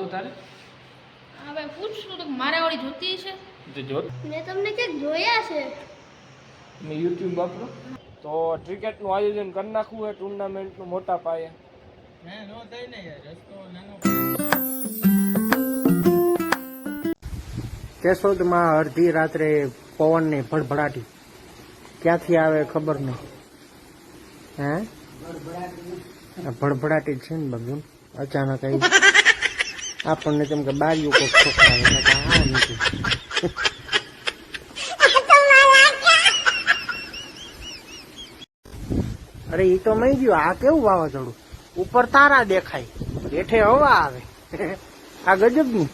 હતું તારે? હા ભાઈ પૂછશું તો મારે વાળી જોતી છે જો જો. મેં તમને ક્યાંક જોયા છે. મેં યુટ્યુબ વાપરો. તો ક્રિકેટનું આયોજન કરી નાખવું હોય ટુર્નામેન્ટનું મોટા પાયે. કેશોદમાં અડધી રાત્રે પવનની ભડભડાટી. ક્યાંથી આવે ખબર નહીં હે? ભડભડાટી છે ને બધું અચાનક આવી. આપણને તેમ કે બારીઓ કોક છોકરા આ નથી અરે ઈ તો મઈ ગયું આ કેવું વાવાઝોડું? ઉપર તારા દેખાય હેઠે હવા આવે. આ ગજબનું.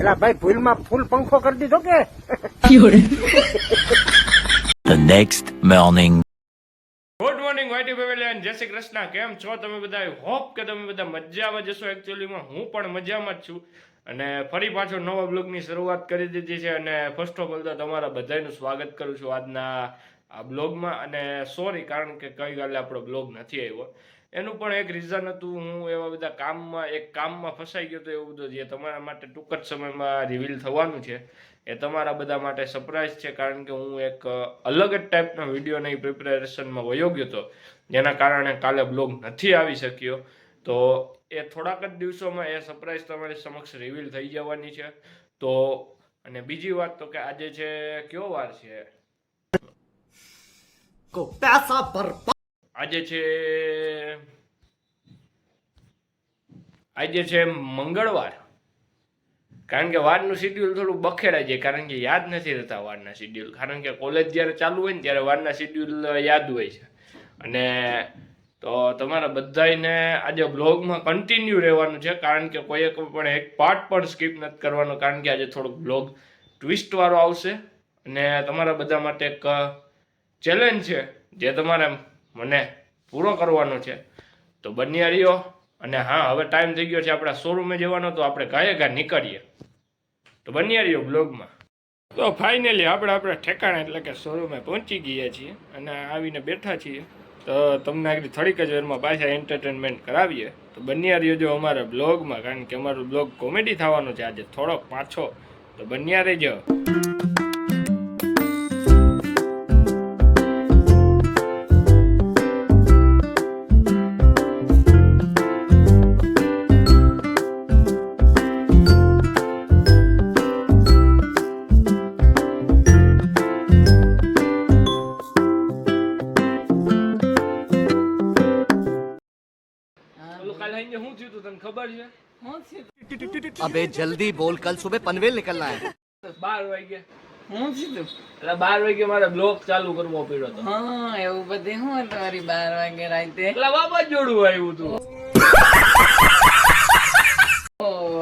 એલા ભાઈ ભૂલમાં ફૂલ પંખો કરી દીધો કે? The next morning. Good morning વાઈટી pavilion જય શ્રી કૃષ્ણ. કેમ છો તમે બધા હોપ કે તમે બધા મજામાં જશો એકચ્યુઅલીમાં હું પણ મજામાં જ છું. અને ફરી પાછો નવા બ્લોગની શરૂઆત કરી દીધી છે અને ફર્સ્ટ ઓફ ઓલ તો તમારા બધાનું સ્વાગત કરું છું આજના આ બ્લોગમાં. અને સોરી કારણ કે કઈ ગાલે આપણો બ્લોગ નથી આવ્યો. એનું પણ એક રીઝન હતું. હું એવા બધા કામમાં, એક કામમાં ફસાઈ ગયો હતો એવું બધું, જે તમારા માટે ટૂંક જ સમયમાં રિવીલ થવાનું છે. એ તમારા બધા માટે સરપ્રાઈઝ છે કારણ કે હું એક અલગ જ ટાઈપના વિડીયોની પ્રિપેરેશનમાં વયો ગયો હતો. જેના કારણે કાલે બ્લોગ નથી આવી શક્યો. તો એ થોડાક જ દિવસોમાં એ સરપ્રાઈઝ તમારી સમક્ષ રિવીલ થઈ જવાની છે. તો અને બીજી વાત તો કે આજે છે કયો વાર છે? આજે છે આજે છે મંગળવાર. કારણ કે વારનું શિડ્યુલ થોડું બખેડાય છે કારણ કે યાદ નથી રહેતા વારના શિડ્યુલ કારણ કે કોલેજ જ્યારે ચાલુ હોય ને, ત્યારે વારના શિડ્યુલ યાદ હોય છે. અને તો તમારા બધાને આજે બ્લોગમાં કન્ટિન્યુ રહેવાનું છે, કારણ કે કોઈ એક પણ એક પાર્ટ પણ સ્કીપ નથી કરવાનો, કારણ કે આજે થોડુંક બ્લોગ ટ્વિસ્ટવાળો આવશે. અને તમારા બધા માટે એક ચેલેન્જ છે, જે તમારે મને પૂરો કરવાનો છે. તો બન્યા રહ્યો. અને હા, હવે ટાઈમ થઈ ગયો છે આપણા શોરૂમે જવાનો, તો આપણે ગાયે ગા નીકળીએ. તો બન્યા રહ્યો બ્લોગમાં. તો ફાઇનલી આપણે આપણા ઠેકાણે એટલે કે શોરૂમે પહોંચી ગયા છીએ અને આવીને બેઠા છીએ. તો તમને આગળ થોડીક જ વેરમાં પાછા એન્ટરટેનમેન્ટ કરાવીએ. તો બન્યા રહ્યો જો અમારા બ્લોગમાં, કારણ કે અમારો બ્લોગ કોમેડી થવાનો છે આજે થોડોક પાછો. તો બન્યા રહેજો. અબે જલ્દી બોલ કલ સુબહ પનવેલ નીકળના હે. 12 વાગે હું થયું તું એટલે 12 વાગે મારે બ્લોક ચાલુ કરવો પડ્યો તો હા એવું બધે હું તમારી 12 વાગે રાતે? એટલે બાબા જોડું આવ્યું તું.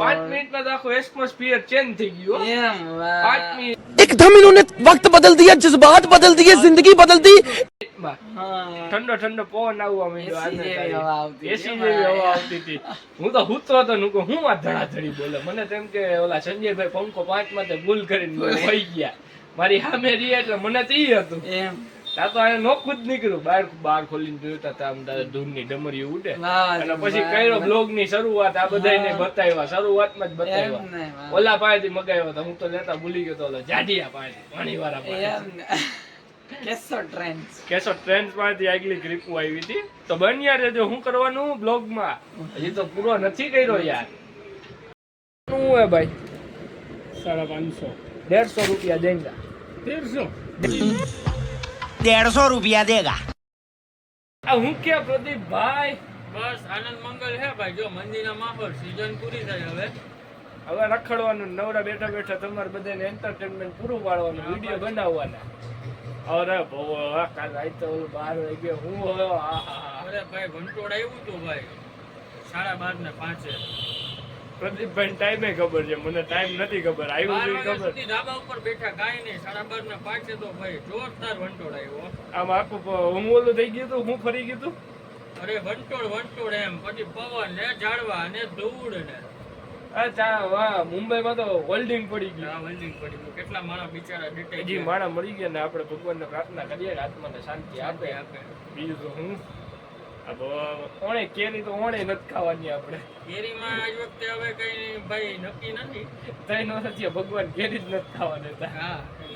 પાંચ મિનિટમાં તો આખો એટમોસ્ફિયર ચેન્જ થઈ ગયો. એમ પાંચ મિનિટ. એકદમ ઇન્હોને વક્ત બદલ દિયા જજ્બાત બદલ દિયે જિંદગી બદલ દી. હા. ઠંડો ઠંડો પવન આવવા માંડ્યો AC જેવી હવા આવતી હતી. હું તો હૂતો હતો. હું કહું, હું આ ધડાધડી બોલે. મને તેમ કે ઓલા સંજયભાઈ પંખો પાંચમાં ભૂલ કરીને વહી ગયા. મારી સામે રહી એટલે મને તો ઈ હતું. એમ. તા તો આને નોખું જ નીકળ્યું. બાર બાર ખોલીને જોયું તા આમ તારે ધૂળની ડમરી ઉડે. અને પછી કયો કર્યો બ્લોગની શરૂઆત આ બધાને બતાવ્યા. શરૂઆતમાં જ બતાવ્યા. ઓલા પાસેથી મગાવ્યો તો. હું તો લેતા ભૂલી ગયો તો ઓલા જાડિયા પાસેથી એમ ને. કેસો ટ્રેન્ડ્સ કેસો ટ્રેન્ડ્સમાંથી આગલી ગ્રીપ હું આવી હતી. તો બન્યા રહેજો હું કરવાનું બ્લોગમાં હજી તો પૂરો નથી કર્યો યાર. શું હે ભાઈ? સાડા પાંચસો. દેડસો રૂપિયા દેંગા. દેડસો દેડસો રૂપિયા દેગા. હું કે પ્રદીપ ભાઈ? બસ આનંદ મંગલ હે ભાઈ. જો મંદિર મંદિરના માહોલ સીઝન પૂરી થઈ હવે. હવે રખડવાનું નવરા બેઠા બેઠા તમારે બધાને એન્ટરટેનમેન્ટ પૂરું પાડવાનું વીડિયો બનાવવાના. અરે બહુ કાલ રાતે ઓલું બાર વાગે હું હવે આ હા હા અરે ભાઈ ઘંટોડ આવ્યું તું ભાઈ. સાડા બાર ને પાંચે. પ્રદીપભાઈ ટાઈમે ખબર છે મને ટાઈમ નથી ખબર બાર આવ્યું ખબર. ધાબા ઉપર બેઠા કાંઈ નહીં સાડા બાર ને પાંચે તો ભાઈ જોરદાર વંટોળ આવ્યો. આમ આખું હું ઓલું થઈ ગયું હતું હું ફરી ગયું હતું અરે વંટોળ વંટોળ એમ પછી પવન ને ઝાડવા ને ધૂળ ને. મુંબઈમાં તો હોલ્ડિંગ પડી ગયું. આ પડી ગયું. કેટલા માણસ બિચારા ડેટાઈ હજી માણા મરી ગયા ને આપણે ભગવાનને પ્રાર્થના કરીએ આત્માને શાંતિ આપે આપે. આપે. બીજું તો હું? ઓણે કેરી તો ઓણે નથી ખાવાની આપણે. કેરીમાં આજ વખતે હવે કઈ ભાઈ નક્કી નથી. ત્રણ વર્ષથી ભગવાન કેરી જ નથી ખાવા દેતા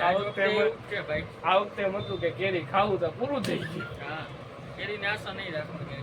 આ વખતે ભાઈ. આ વખતે એમ હતું કે કેરી ખાવું તો પૂરું થઈ ગયું. હા કેરીની આશા નહીં રાખવાની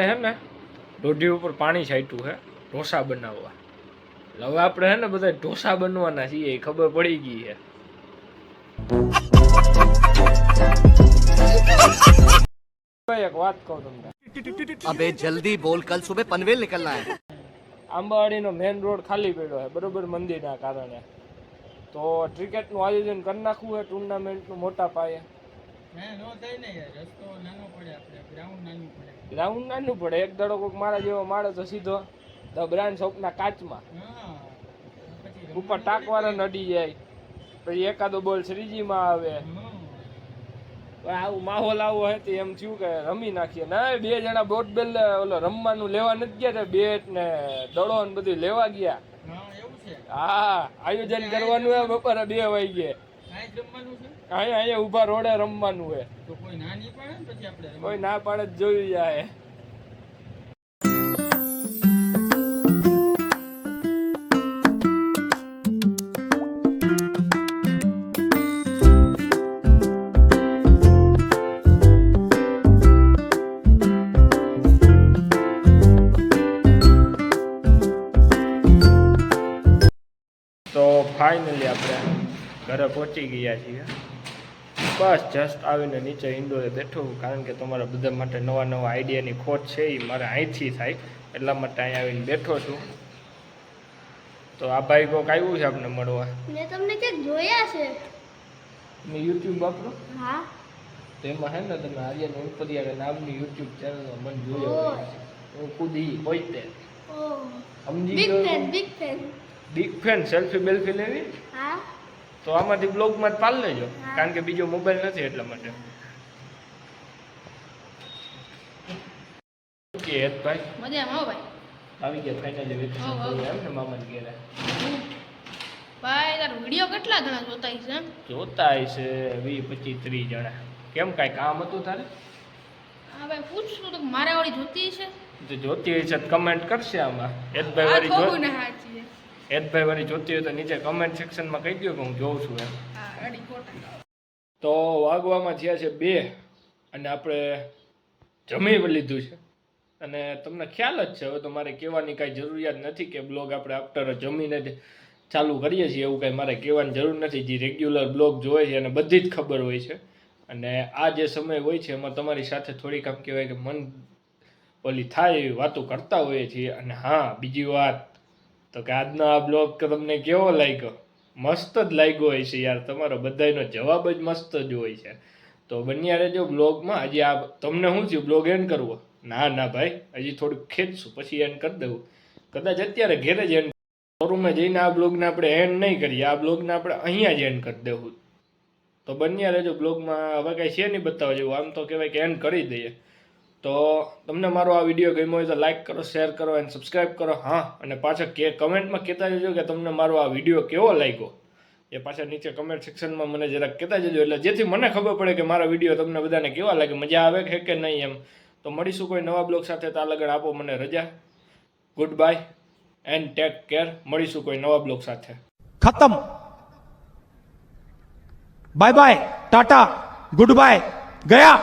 આપણે હે ને ઢોઢી ઉપર પાણી છાંટ્યું હે ઢોસા બનાવવા. એટલે હવે આપણે હે ને બધા ઢોસા બનવાના છીએ એ ખબર પડી ગઈ હે. એક વાત કહું તમને. અબે જલ્દી બોલ કલ સુબહ પનવેલ નીકળના હે. આંબાવાડીનો મેઇન રોડ ખાલી પડ્યો હે બરોબર મંદિરના કારણે. તો ક્રિકેટનું આયોજન કરી નાખવું છે ટુર્નામેન્ટનું મોટા પાયે. ગ્રાઉન્ડ નાનું પડે એક દડો કોઈક મારા જેવો મારે તો સીધો તો બ્રાન્ડ શોપના કાચમાં. ઉપર ટાંકવાળા નડી જાય પછી એકાદો બોલ શ્રીજીમાં આવે. આવું માહોલ આવો હે તે એમ થયું કે રમી નાખીએ. ના બે જણા બોટ બેલ ઓલો રમવાનું લેવા નથી ગયા તે બેટ ને દડો ને બધું લેવા ગયા. હા હા આયોજન કરવાનું હે બપોરે બે વાગે રમવાનું છે? અહીંયા અહીંયા ઊભા રોડે રમવાનું હે તો કોઈ ના નહીં પડે પછી આપણે કોઈ ના પાડે જ જોઈ જાય. તો ફાઇનલી આપણે ઘરે પહોંચી ગયા છીએ. બસ જસ્ટ આવીને નીચે ઇન્ડોરે બેઠો કારણ કે તમારા બધા માટે નવા નવા આઈડિયાની ખોટ છે એ મારે અહીંથી થાય. એટલા માટે અહીં આવીને બેઠો છું. તો આ ભાઈ કોક આવ્યું છે આપણે મળવા? મેં તમને ક્યાંક જોયા છે. મેં યુટ્યુબ વાપરો? હા. તો એમાં હે ને તમે આર્યન ઉપરિયા નામની યુટ્યુબ ચેનલમાં મને. જોયો હું કુદી હોય તે. સમજી બિગ ગયો fan big fan big fan selfie બેલ્ફી લેવી? હા. તો આમાંથી બ્લોગમાં જ પાલ લેજો. કારણ કે બીજો મોબાઈલ નથી એટલા માટે. કે હેતભાઈ. મજામાં આવો ભાઈ? આવી ગયા ફાઇનલી વેકેશન હો. એમ ને મામાને ઘેરે. ભાઈ તારો વીડિયો કેટલા જણા જોતા છે? જોતા હશે વીસ પચીસ ત્રીસ જણા. કેમ કાંઈ કામ હતું તારે? હા ભાઈ પૂછશું તો મારે વાળી જોતી છે તો જોતી હશે તો કમેન્ટ કરશે આમાં. વાળી જો છે હેતભાઈ વાળી જોતી હોય તો નીચે કમેન્ટ સેક્શનમાં કહી દો કે હું જોઉં છું એમ. તો વાગવામાં થયા છે બે અને આપણે જમી લીધું છે. અને તમને ખ્યાલ જ છે હવે તો મારે કહેવાની કાંઈ જરૂરિયાત નથી કે બ્લોગ આપણે આફ્ટર જમીને જ ચાલુ કરીએ છીએ એવું કાંઈ મારે કહેવાની જરૂર નથી. જે રેગ્યુલર બ્લોગ જોવે છે અને બધી જ ખબર હોય છે. અને આ જે સમય હોય છે એમાં તમારી સાથે થોડીક આમ કહેવાય કે મન ઓલી થાય એવી વાતો કરતા હોઈએ છીએ. અને હા બીજી વાત તો કે આજનો આ બ્લોગ તમને કેવો લાગ્યો? મસ્ત જ લાગ્યો હોય છે યાર, તમારો બધાયનો જવાબ જ મસ્ત જ હોય છે. તો બન્યા રહેજો બ્લોગમાં. હજી આ તમને શું થયું? બ્લોગ એન્ડ કરવો? ના ના ભાઈ, હજી થોડુંક ખેંચશું, પછી એન્ડ કરી દેવું. કદાચ અત્યારે ઘેરે જ એન્ડ શોરૂમે જઈને આ બ્લોગને આપણે એન્ડ નહીં કરીએ, આ બ્લોગને આપણે અહીંયા જ એન્ડ કરી દેવું. તો બન્યા રહેજો બ્લોગમાં. હવે કાંઈ છે નહીં બતાવવા જેવું. આમ તો કહેવાય કે એન્ડ કરી દઈએ. તો તમને મારો આ વીડિયો ગમ્યો હોય તો લાઇક કરો શેર કરો એન્ડ સબસ્ક્રાઈબ કરો. હા, અને પાછા કે કમેન્ટમાં કહેતા જજો કે તમને મારો આ વીડિયો કેવો લાગ્યો? એ પાછા નીચે કમેન્ટ સેક્શનમાં મને જરાક કહેતા જજો. એટલે જેથી મને ખબર પડે કે મારા વીડિયો તમને બધાને કેવા લાગે, મજા આવે છે કે નહીં એમ. તો મળીશું કોઈ નવા બ્લોગ સાથે. તાલ આગળ આપો મને રજા. Good bye and take care મળીશું કોઈ નવા બ્લોગ સાથે. ખતમ. Bye bye tata good bye ગયા